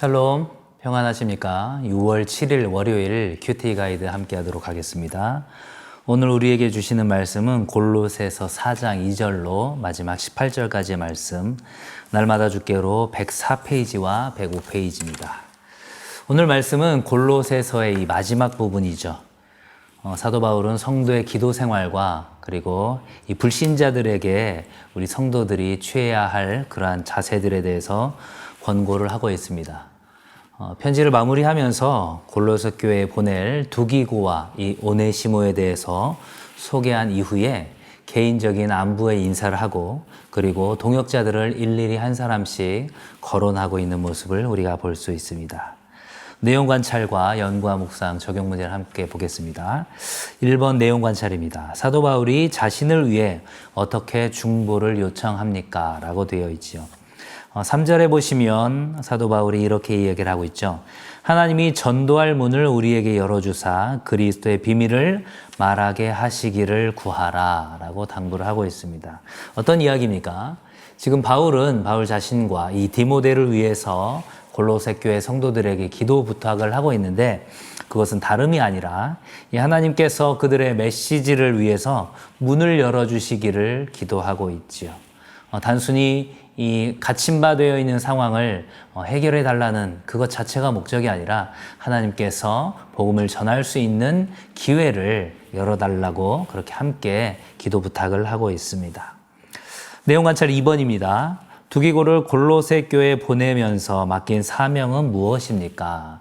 샬롬 평안하십니까? 6월 7일 월요일 큐티 가이드 함께 하도록 하겠습니다. 오늘 우리에게 주시는 말씀은 골로새서 4장 2절로 마지막 18절까지의 말씀 날마다 주께로 104페이지와 105페이지입니다. 오늘 말씀은 골로새서의 이 마지막 부분이죠. 어, 사도 바울은 성도의 기도 생활과 그리고 이 불신자들에게 우리 성도들이 취해야 할 그러한 자세들에 대해서 권고를 하고 있습니다. 어, 편지를 마무리하면서 골로새 교회에 보낼 두기고와 이 오네시모에 대해서 소개한 이후에 개인적인 안부의 인사를 하고 그리고 동역자들을 일일이 한 사람씩 거론하고 있는 모습을 우리가 볼 수 있습니다. 내용 관찰과 연구와 묵상 적용 문제를 함께 보겠습니다. 1번 내용 관찰입니다. 사도 바울이 자신을 위해 어떻게 중보를 요청합니까? 라고 되어 있지요. 3절에 보시면 사도 바울이 이렇게 이야기를 하고 있죠. 하나님이 전도할 문을 우리에게 열어주사 그리스도의 비밀을 말하게 하시기를 구하라 라고 당부를 하고 있습니다. 어떤 이야기입니까? 지금 바울은 바울 자신과 이 디모데를 위해서 골로새 교회 성도들에게 기도 부탁을 하고 있는데 그것은 다름이 아니라 이 하나님께서 그들의 메시지를 위해서 문을 열어주시기를 기도하고 있지요. 어, 단순히 이 갇힌바되어 있는 상황을 어, 해결해 달라는 그것 자체가 목적이 아니라 하나님께서 복음을 전할 수 있는 기회를 열어달라고 그렇게 함께 기도 부탁을 하고 있습니다. 내용 관찰 2번입니다. 두기고를 골로새 교회에 보내면서 맡긴 사명은 무엇입니까?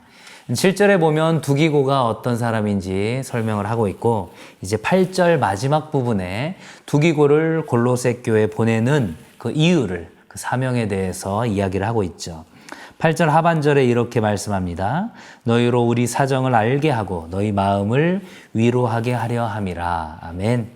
7절에 보면 두기고가 어떤 사람인지 설명을 하고 있고 이제 8절 마지막 부분에 두기고를 골로새 교회에 보내는 그 이유를 그 사명에 대해서 이야기를 하고 있죠. 8절 하반절에 이렇게 말씀합니다. 너희로 우리 사정을 알게 하고 너희 마음을 위로하게 하려 함이라. 아멘.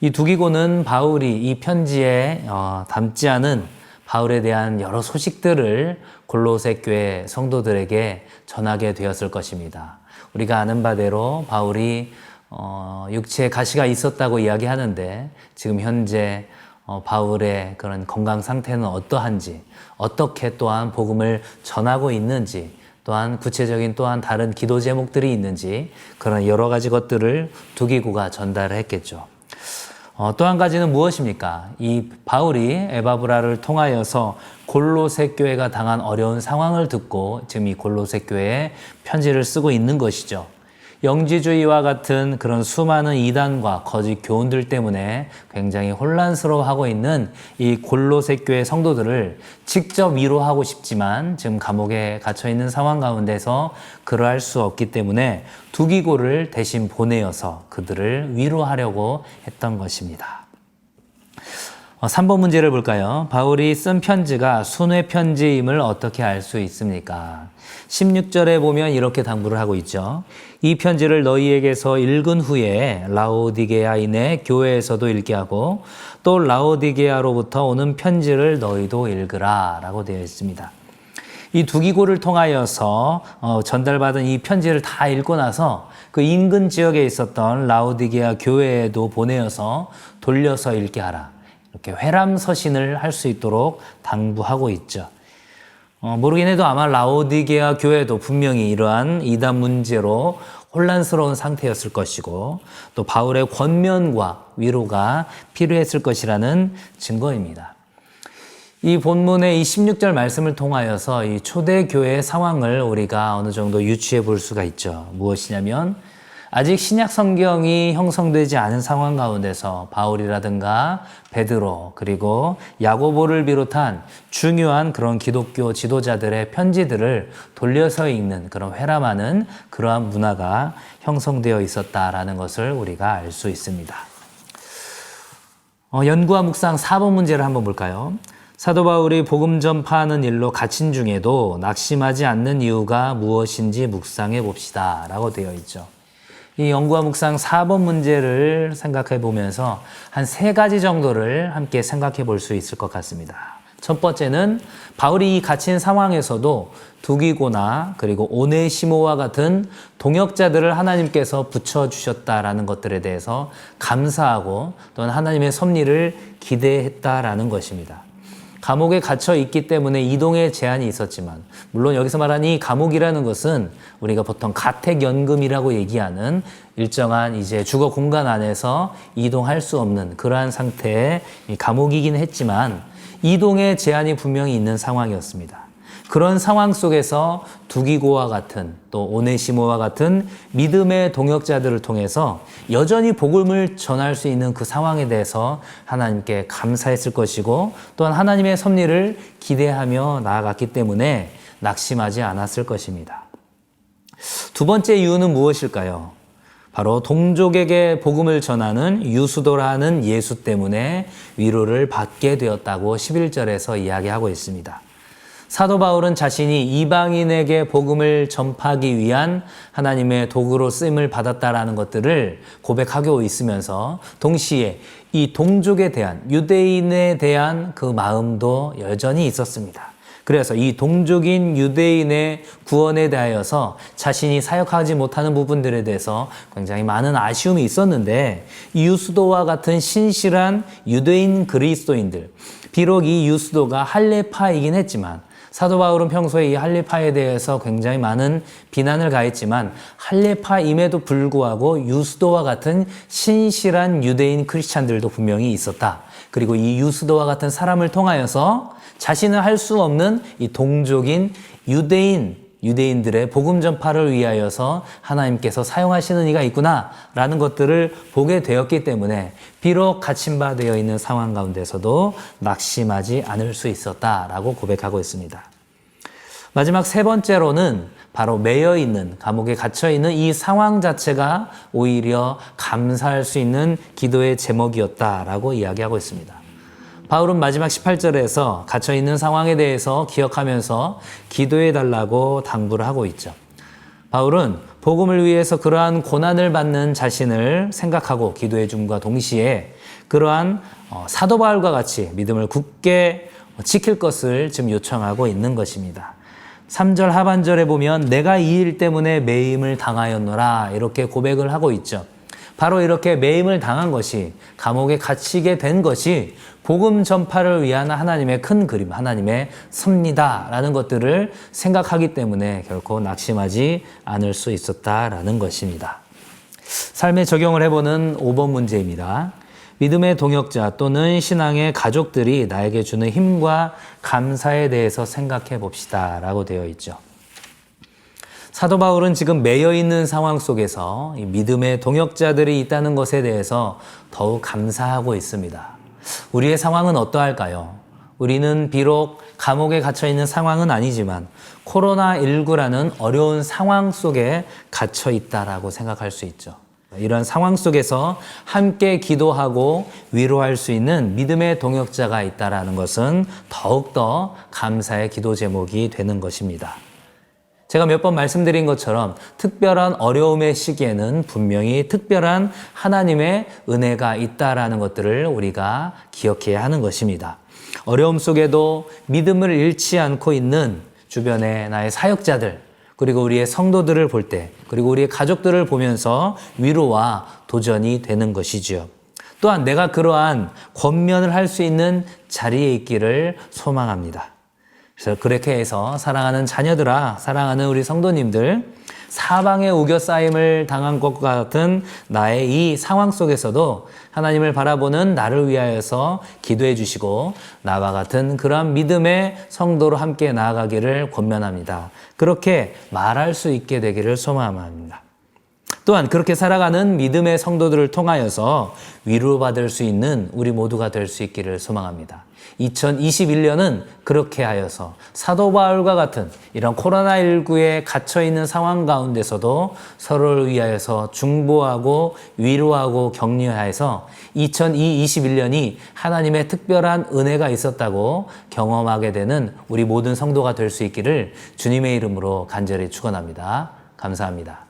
이 두기고는 바울이 이 편지에 어, 담지 않은 바울에 대한 여러 소식들을 골로새 교회 성도들에게 전하게 되었을 것입니다. 우리가 아는 바대로 바울이 어, 육체에 가시가 있었다고 이야기하는데 지금 현재 어, 바울의 그런 건강 상태는 어떠한지, 어떻게 또한 복음을 전하고 있는지, 또한 구체적인 또한 다른 기도 제목들이 있는지 그런 여러 가지 것들을 두기구가 전달을 했겠죠. 어, 또한 가지는 무엇입니까? 이 바울이 에바브라를 통하여서 골로새 교회가 당한 어려운 상황을 듣고 지금 이 골로새 교회에 편지를 쓰고 있는 것이죠. 영지주의와 같은 그런 수많은 이단과 거짓 교훈들 때문에 굉장히 혼란스러워하고 있는 이 골로새 교회 성도들을 직접 위로하고 싶지만 지금 감옥에 갇혀 있는 상황 가운데서 그러할 수 없기 때문에 두기고를 대신 보내어서 그들을 위로하려고 했던 것입니다. 3번 어, 문제를 볼까요? 바울이 쓴 편지가 순회 편지임을 어떻게 알 수 있습니까? 16절에 보면 이렇게 당부를 하고 있죠. 이 편지를 너희에게서 읽은 후에 라오디게아인의 교회에서도 읽게 하고 또 라오디게아로부터 오는 편지를 너희도 읽으라 라고 되어 있습니다. 이 두기고를 통하여서 어, 전달받은 이 편지를 다 읽고 나서 그 인근 지역에 있었던 라오디게아 교회에도 보내어서 돌려서 읽게 하라. 이렇게 회람 서신을 할 수 있도록 당부하고 있죠. 어, 모르긴 해도 아마 라오디게아 교회도 분명히 이러한 이단 문제로 혼란스러운 상태였을 것이고 또 바울의 권면과 위로가 필요했을 것이라는 증거입니다. 이 본문의 이 16절 말씀을 통하여서 이 초대교회의 상황을 우리가 어느 정도 유추해 볼 수가 있죠. 무엇이냐면 아직 신약 성경이 형성되지 않은 상황 가운데서 바울이라든가 베드로 그리고 야고보를 비롯한 중요한 그런 기독교 지도자들의 편지들을 돌려서 읽는 그런 회람하는 그러한 문화가 형성되어 있었다라는 것을 우리가 알 수 있습니다. 어, 연구와 묵상 4번 문제를 한번 볼까요? 사도 바울이 복음 전파하는 일로 갇힌 중에도 낙심하지 않는 이유가 무엇인지 묵상해 봅시다. 라고 되어 있죠. 이 연구와 묵상 4번 문제를 생각해 보면서 한 세 가지 정도를 함께 생각해 볼 수 있을 것 같습니다. 첫 번째는 바울이 갇힌 상황에서도 두기고나 그리고 오네시모와 같은 동역자들을 하나님께서 붙여주셨다라는 것들에 대해서 감사하고 또는 하나님의 섭리를 기대했다라는 것입니다. 감옥에 갇혀 있기 때문에 이동에 제한이 있었지만 물론 여기서 말하는 이 감옥이라는 것은 우리가 보통 가택연금이라고 얘기하는 일정한 이제 주거 공간 안에서 이동할 수 없는 그러한 상태의 이 감옥이긴 했지만 이동에 제한이 분명히 있는 상황이었습니다. 그런 상황 속에서 두기고와 같은 또 오네시모와 같은 믿음의 동역자들을 통해서 여전히 복음을 전할 수 있는 그 상황에 대해서 하나님께 감사했을 것이고 또한 하나님의 섭리를 기대하며 나아갔기 때문에 낙심하지 않았을 것입니다. 두 번째 이유는 무엇일까요? 바로 동족에게 복음을 전하는 유수도라는 예수 때문에 위로를 받게 되었다고 11절에서 이야기하고 있습니다. 사도 바울은 자신이 이방인에게 복음을 전파하기 위한 하나님의 도구로 쓰임을 받았다라는 것들을 고백하고 있으면서 동시에 이 동족에 대한 유대인에 대한 그 마음도 여전히 있었습니다. 그래서 이 동족인 유대인의 구원에 대하여서 자신이 사역하지 못하는 부분들에 대해서 굉장히 많은 아쉬움이 있었는데 이 유수도와 같은 신실한 유대인 그리스도인들 비록 이 유수도가 할례파이긴 했지만 사도 바울은 평소에 이 할례파에 대해서 굉장히 많은 비난을 가했지만 할례파임에도 불구하고 유수도와 같은 신실한 유대인 크리스찬들도 분명히 있었다. 그리고 이 유수도와 같은 사람을 통하여서 자신은 할 수 없는 이 동족인 유대인 유대인들의 복음 전파를 위하여서 하나님께서 사용하시는 이가 있구나라는 것들을 보게 되었기 때문에 비록 갇힌 바 되어 있는 상황 가운데서도 낙심하지 않을 수 있었다라고 고백하고 있습니다. 마지막 세 번째로는 바로 매여 있는 감옥에 갇혀 있는 이 상황 자체가 오히려 감사할 수 있는 기도의 제목이었다라고 이야기하고 있습니다. 바울은 마지막 18절에서 갇혀 있는 상황에 대해서 기억하면서 기도해 달라고 당부를 하고 있죠. 바울은 복음을 위해서 그러한 고난을 받는 자신을 생각하고 기도해 줌과 동시에 그러한 어, 사도 바울과 같이 믿음을 굳게 지킬 것을 지금 요청하고 있는 것입니다. 3절 하반절에 보면 내가 이 일 때문에 매임을 당하였노라 이렇게 고백을 하고 있죠. 바로 이렇게 매임을 당한 것이 감옥에 갇히게 된 것이 복음 전파를 위한 하나님의 큰 그림, 하나님의 섭리다라는 것들을 생각하기 때문에 결코 낙심하지 않을 수 있었다라는 것입니다. 삶에 적용을 해보는 5번 문제입니다. 믿음의 동역자 또는 신앙의 가족들이 나에게 주는 힘과 감사에 대해서 생각해 봅시다. 라고 되어 있죠. 사도 바울은 지금 매여 있는 상황 속에서 믿음의 동역자들이 있다는 것에 대해서 더욱 감사하고 있습니다. 우리의 상황은 어떠할까요? 우리는 비록 감옥에 갇혀 있는 상황은 아니지만 코로나19라는 어려운 상황 속에 갇혀 있다라고 생각할 수 있죠. 이런 상황 속에서 함께 기도하고 위로할 수 있는 믿음의 동역자가 있다라는 것은 더욱더 감사의 기도 제목이 되는 것입니다. 제가 몇 번 말씀드린 것처럼 특별한 어려움의 시기에는 분명히 특별한 하나님의 은혜가 있다라는 것들을 우리가 기억해야 하는 것입니다. 어려움 속에도 믿음을 잃지 않고 있는 주변의 나의 사역자들, 그리고 우리의 성도들을 볼 때, 그리고 우리의 가족들을 보면서 위로와 도전이 되는 것이지요. 또한 내가 그러한 권면을 할 수 있는 자리에 있기를 소망합니다. 그래서 그렇게 해서 사랑하는 자녀들아, 사랑하는 우리 성도님들, 사방에 우겨싸임을 당한 것과 같은 나의 이 상황 속에서도 하나님을 바라보는 나를 위하여서 기도해 주시고 나와 같은 그러한 믿음의 성도로 함께 나아가기를 권면합니다. 그렇게 말할 수 있게 되기를 소망합니다. 또한 그렇게 살아가는 믿음의 성도들을 통하여서 위로받을 수 있는 우리 모두가 될 수 있기를 소망합니다. 2021년은 그렇게 하여서 사도 바울과 같은 이런 코로나19에 갇혀 있는 상황 가운데서도 서로를 위하여서 중보하고 위로하고 격려하여서 2021년이 하나님의 특별한 은혜가 있었다고 경험하게 되는 우리 모든 성도가 될 수 있기를 주님의 이름으로 간절히 축원합니다. 감사합니다.